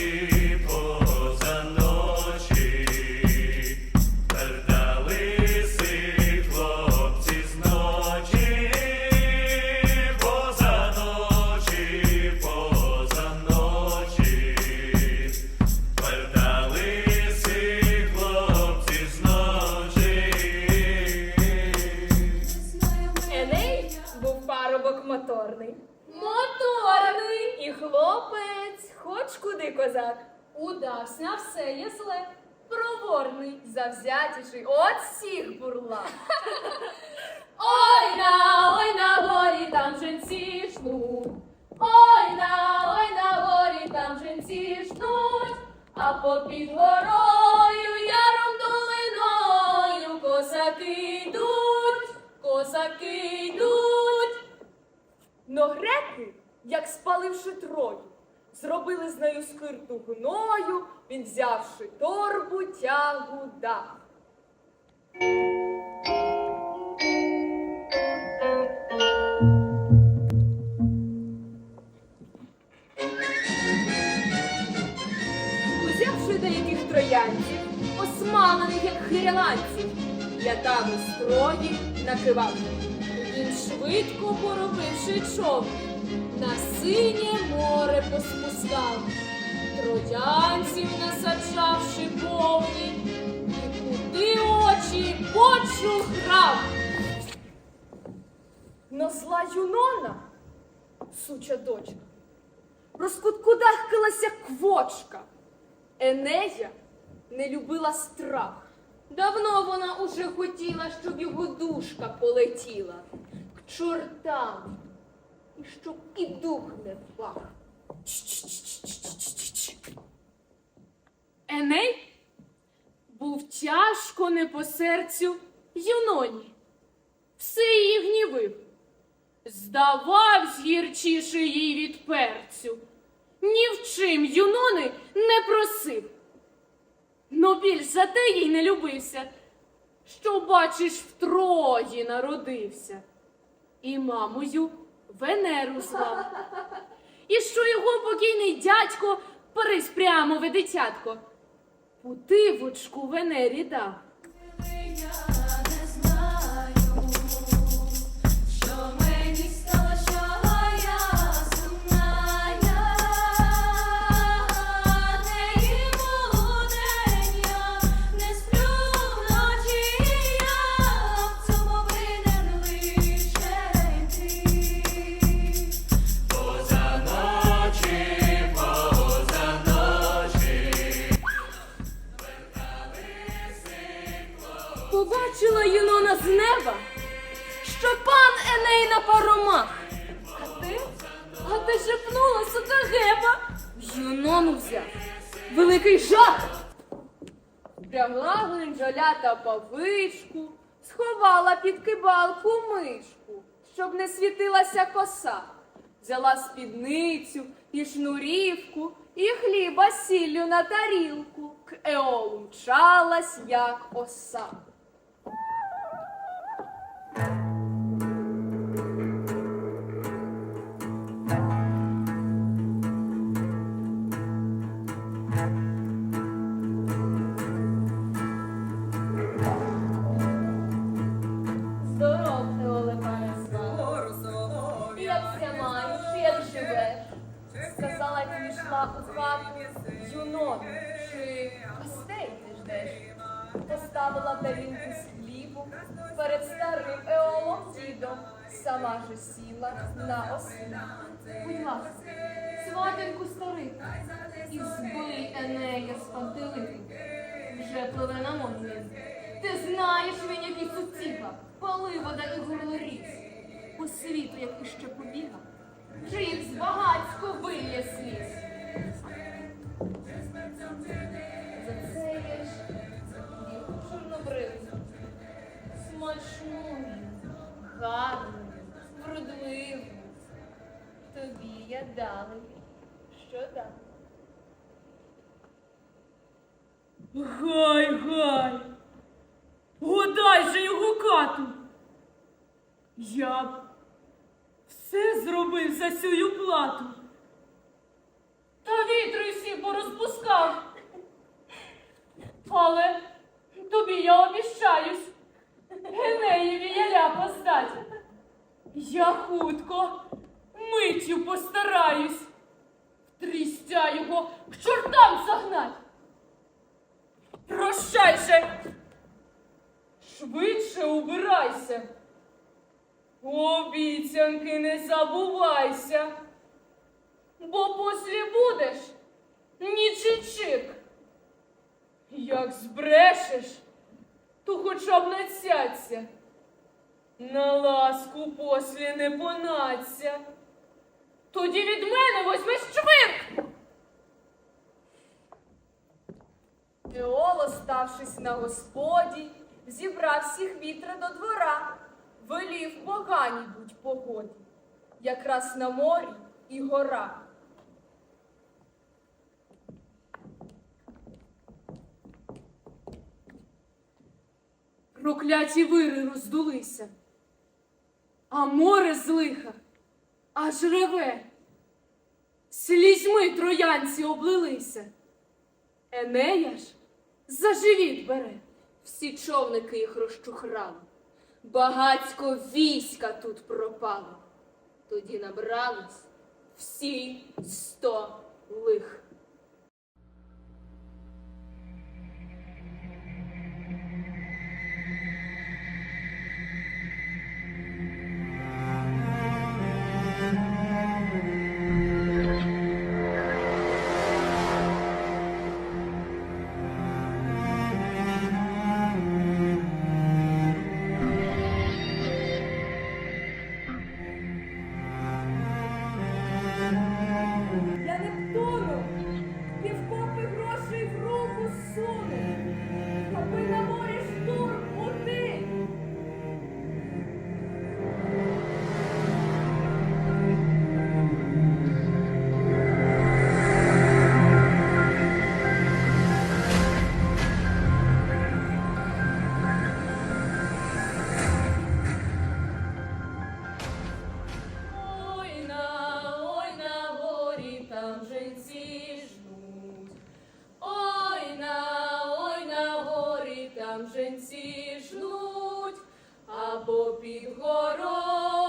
here. Куди козак. Удався на все є зле. Проворний. Завзятіший от всіх бурла. Ой на, ой на горі там женці жнуть. Ой на, ой на горі там женці жнуть. А попід горою яром долиною косаки йдуть, косаки йдуть. Но греки, як спаливши трою, зробили з нею скирту гною, він взявши торбу тягу дав. Узявши деяких троянців, осмалених, як хиряланців, ятами строї накивав. Він швидко поробивши човни, на синє море поспускав, троянців насаджавши повні, і куди очі почухрав. Но зла Юнона, суча дочка, розкуткудахкалася квочка. Енея не любила страх. Давно вона уже хотіла, щоб його душка полетіла к чортам, і щоб і дух не впав. Еней не по серцю Юноні. Все її гнівив. Здававсь гірчіше їй від перцю. Ні в чим Юнони не просив. Но більш за те їй не любився, що, бачиш, втрої народився. І мамою Венеру звав. І що його покійний дядько Парись прямо в дитятко. Путивочку Венері дав. Я Еней. А ти? А ти шепнула сутагеба. Юнону взяв. Великий жах. Прягла глинджолята павичку, сховала під кибалку мишку, щоб не світилася коса. Взяла спідницю і шнурівку, і хліба сіллю на тарілку. К Еолу мчалась, як оса. Здоров, Еоле, пане слава. Як ся маєш, як живеш? Сказала, як пішла у хату Юнона. Чи гостей ти ждеш? Поставила тарілку з хлібу перед старим Еолом дідом. Сама ж сіла на ослі. Будь ласка, сватеньку старий, і збий Енея з пантелику. Вже пливе на мові. Ти знаєш він, який суціга, вода і горлоріз. По світу, як іще побігав, вже їх збагацько вильє сліз. Гай, гай. Годай же його кату. Я б все зробив за сю плату. Та вітри всі порозбивав. Але тобі я обіщаюсь, Генеєві я ляпа здать. Я хутко, миттю постараюсь, трістя його к чортам загнать. Прощай швидше убирайся. Обіцянки не забувайся, бо послі будеш нічичик. Як збрешеш, то хоча б не. На ласку послі не понаться. Тоді від мене возьмеш чвирк. Еоло, ставшись на господі, зібрав всіх вітра до двора, велів поганій будь погоді, якраз на морі і гора. Прокляті вири роздулися, а море з лиха аж реве. Слізьми троянці облилися. Енея ж за живіт бере. Всі човники їх розчухрали. Багацько війська тут пропало. Тоді набрались всі сто лих. всі жнуть або під горою.